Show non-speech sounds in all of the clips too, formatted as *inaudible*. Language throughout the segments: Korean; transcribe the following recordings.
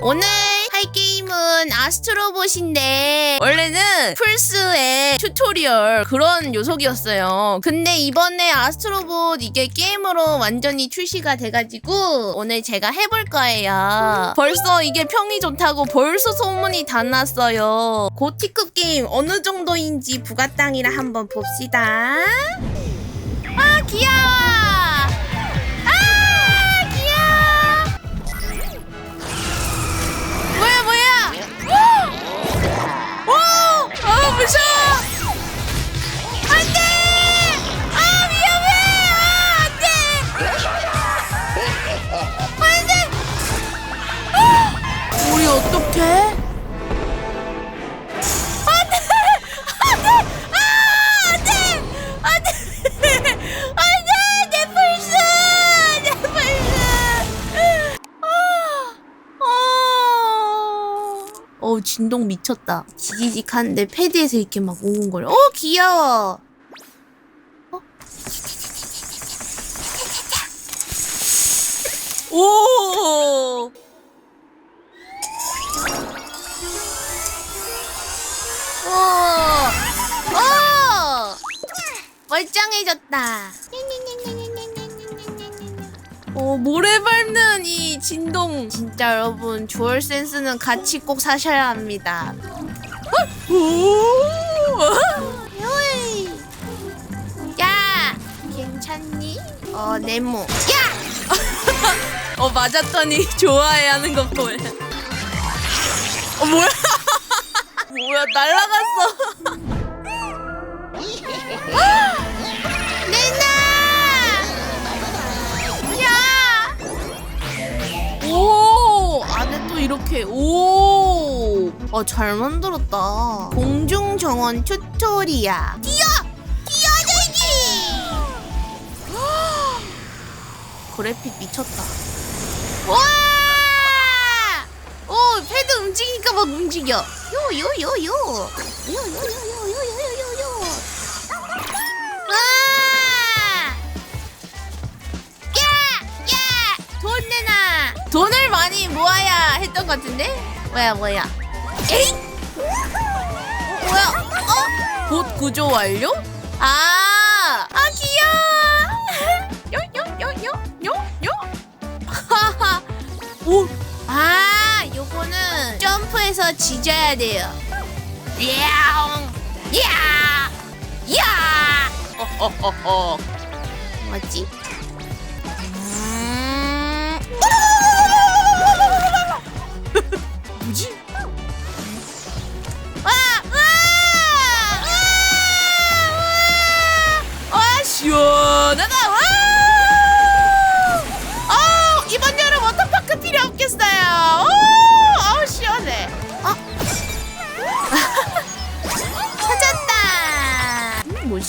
오늘 할 게임은 아스트로봇인데 원래는 플스의 튜토리얼 그런 요속이었어요. 근데 이번에 아스트로봇 이게 게임으로 완전히 출시가 돼가지고 오늘 제가 해볼 거예요. 벌써 이게 평이 좋다고 벌써 소문이 다 났어요. 고티급 게임 어느 정도인지 부가땅이라 한번 봅시다. 어떡해? 진동 미쳤다. 지지직한데 패드에서 이렇게 막 오은거려. 오 어, 귀여워. 멀쩡해졌다. 어, 모래 밟는 이 진동. 진짜 여러분, 주얼 센스는 같이 꼭 사셔야 합니다. 어? 오! 요이. 야! 괜찮니? 어, 네모. 야! *laughs* 어, 맞았더니 좋아해 하는 거 보여. 어, 뭐야? *laughs* 뭐야, 날라갔어. *laughs* 아, 잘 만들었다. 공중 정원 튜토리아. 뛰어! 뛰어내기! 그래픽 미쳤다. 와! 오, 패드 움직이니까 막 움직여. 요, 요, 요, 요. 요, 요, 요, 요, 요, 요, 요, 요. 와! 야! 야! 돈 내놔! 돈을 많이 모아야 했던 것 같은데? 뭐야, 뭐야. 에이? 어, 뭐야? 어? 봇 구조 완료? 아! 아, 귀여워! *laughs* 요, 요, 요, 요, 요, 요? 하하. 오! 아, 요거는 점프해서 지져야 돼요. 야옹! 야! 야! 어허허허. 뭐지?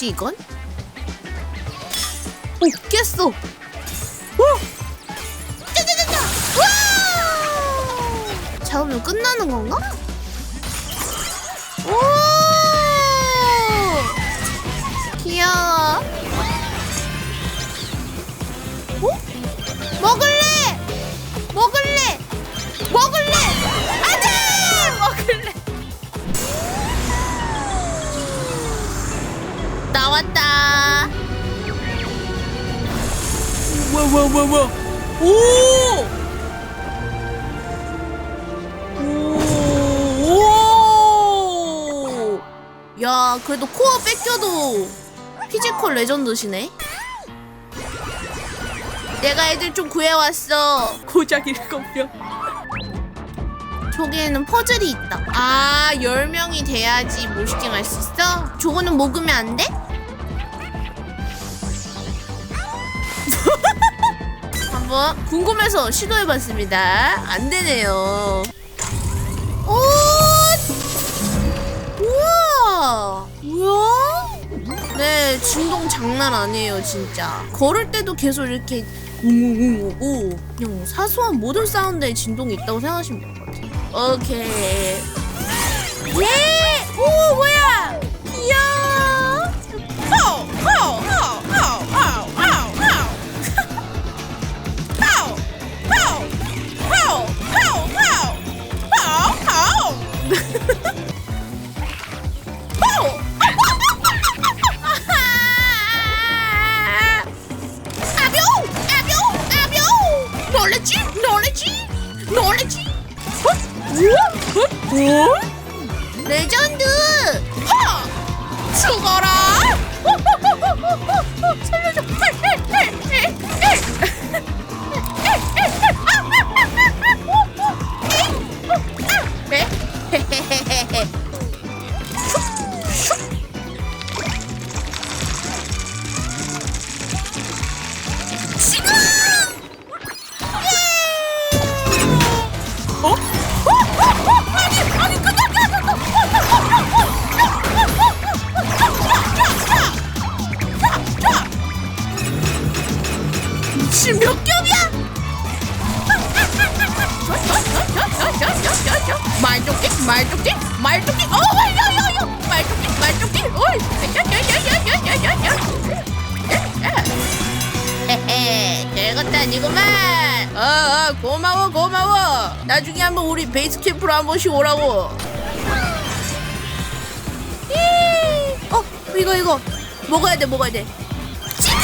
뭐지 이건? 오, 깼어. 오! 짜자자자! 와! 잡으면 끝나는 건가? 오! 귀여워. 나왔다. 뭐야 오! 오! 오! 야 그래도 코어 뺏겨도 피지컬 레전드시네 내가 애들 좀 구해왔어 고작 일곱 명 저기에는 퍼즐이 있다 아 10명이 돼야지 모슈팅 할수 있어? 저거는 먹으면 안 돼? 한번 궁금해서 시도해봤습니다. 안 되네요. 오! 우와! 뭐야? 네, 진동 장난 아니에요, 진짜. 걸을 때도 계속 이렇게 오고 그냥 사소한 모든 사운드에 진동이 있다고 생각하시면 될 것 같아요. 오케이. 예! 오, 뭐야? 죽어라! 살려줘! 지금! 어? 말도끼, 말도끼, 어, 야, 야, 야, 말도끼, 말도끼, 어이, 야, 야, 야, 야, 야, 야, 야, 야. 헤헤, 별것도 아니구만. 어, 어, 고마워, 고마워. 나중에 한번 우리 베이스 캠프로 한 번씩 오라고. 예. 어, 이거 이거 먹어야 돼, 먹어야 돼. 지금!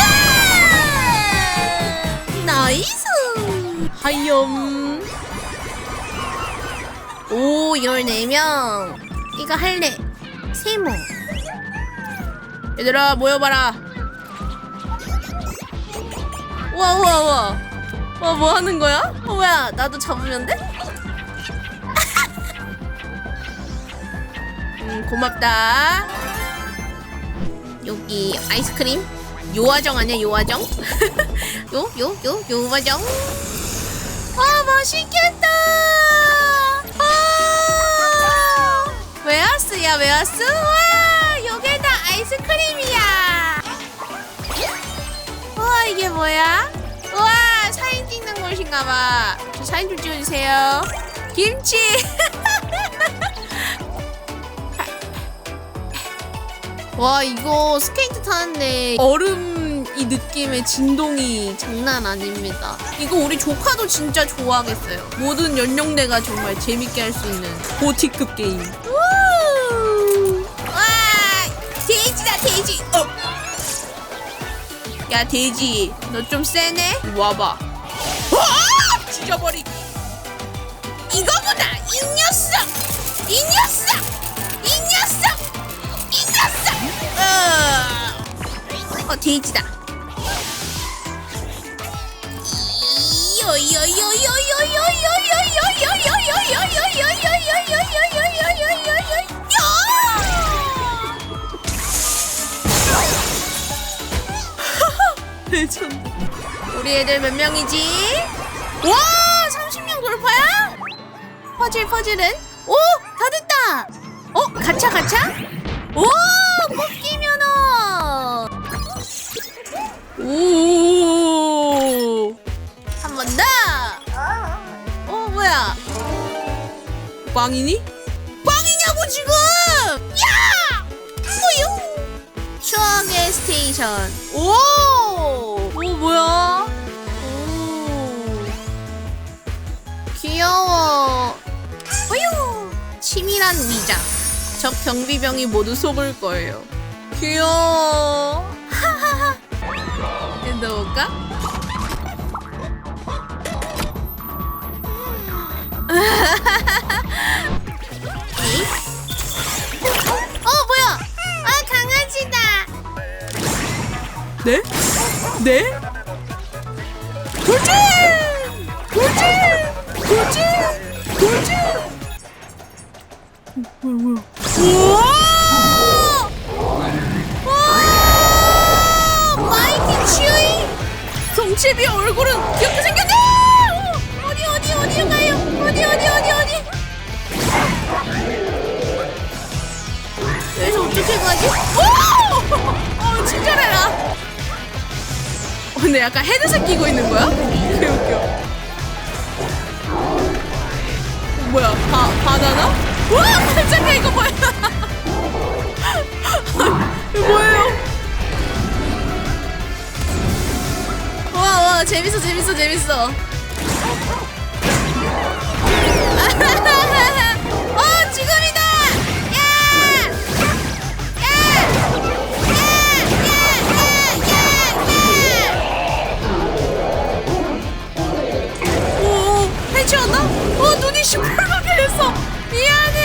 나이스. 하염. 오, 14명. 이거 할래. 세모. 얘들아, 모여봐라. 와, 와, 와. 와, 뭐 하는 거야? 어, 뭐야, 나도 잡으면 돼? *laughs* 음, 고맙다. 여기 아이스크림. 요화정 아니야, 요화정? *laughs* 요, 요, 요, 요화정. 아, 맛있겠다. 웨하스야, 웨하스. 와, 요게 다 아이스크림이야. 우와 이게 뭐야? 우와 사진 찍는 곳인가봐 저 사진 좀 찍어주세요 김치 *laughs* 와 이거 스케이트 타는데 얼음 이 느낌의 진동이 장난 아닙니다 이거 우리 조카도 진짜 좋아하겠어요 모든 연령대가 정말 재밌게 할 수 있는 고티급 게임 우! 돼지. 어. 야 돼지 너 좀 세네? 와봐. 와 죽여버리기. 이거보다 이 녀석 이 녀석 이 녀석 이 녀석 어, 어 돼지다. 레전드 우리 애들 몇 명이지? 와 30명 돌파야? 퍼즐 퍼즐은? 오! 다 됐다! 어? 가차 가차? 오! 뽑기 면허! 오! 한 번 더! 어 뭐야? 꽝이니? 꽝이냐고 지금! 야! 뭐요? 추억의 스테이션. 치밀한 위장. 적 경비병이 모두 속을 거예요. 귀여워. *laughs* 하하하. 넣을까? *laughs* 어, 뭐야? 아, 강아지다. 네? 네? 돌진! 돌진! 돌진! 돌진! 뭐야 뭐야 우와! 와! 마이티 츄이! 성채비 얼굴은 귀엽게 생겼네! 어, 어디 어디 어디 가요? 어디 어디 어디 어디? 여기서 어떻게 가지? 오! 어, 친절해라. 어, 근데 약간 헤드셋 끼고 있는 거야? 개 웃겨. 뭐야? 바, 바나나? 와! 깜짝이야, 이거 뭐야? 이거 뭐예요? 와, 와, 재밌어, 재밌어, 재밌어. 어? 어, 시뻘겋게 됐어 미안해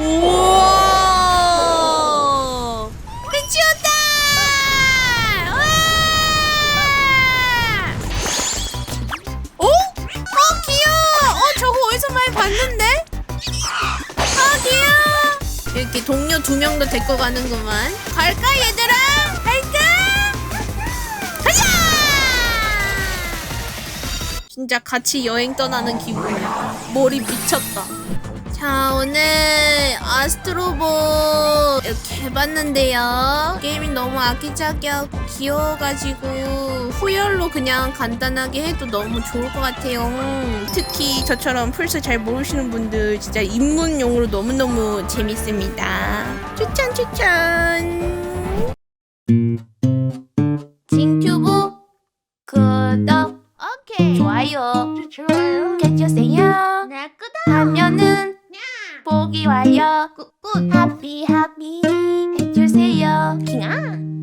우와! 미치었다! 와! 어? 어 귀여워! 어 저거 어디서 많이 봤는데? 아 귀여워! 이렇게 동료 두 명도 데리고 가는구만. 갈까 얘들아? 갈까? 가자! 진짜 같이 여행 떠나는 기분이야. 머리 미쳤다 자 오늘 아스트로봇 이렇게 해봤는데요. 게임이 너무 아기자기하고 귀여워가지고 후열로 그냥 간단하게 해도 너무 좋을 것 같아요. 특히 저처럼 플스 잘 모르시는 분들 진짜 입문용으로 너무너무 재밌습니다. 추천 추천! 징튜브 구독! 오케이 좋아요. 좋아요 해주세요 네, 끄덕. 하면은 보기 와요. 굿굿 하피 하피 해주세요. 킹아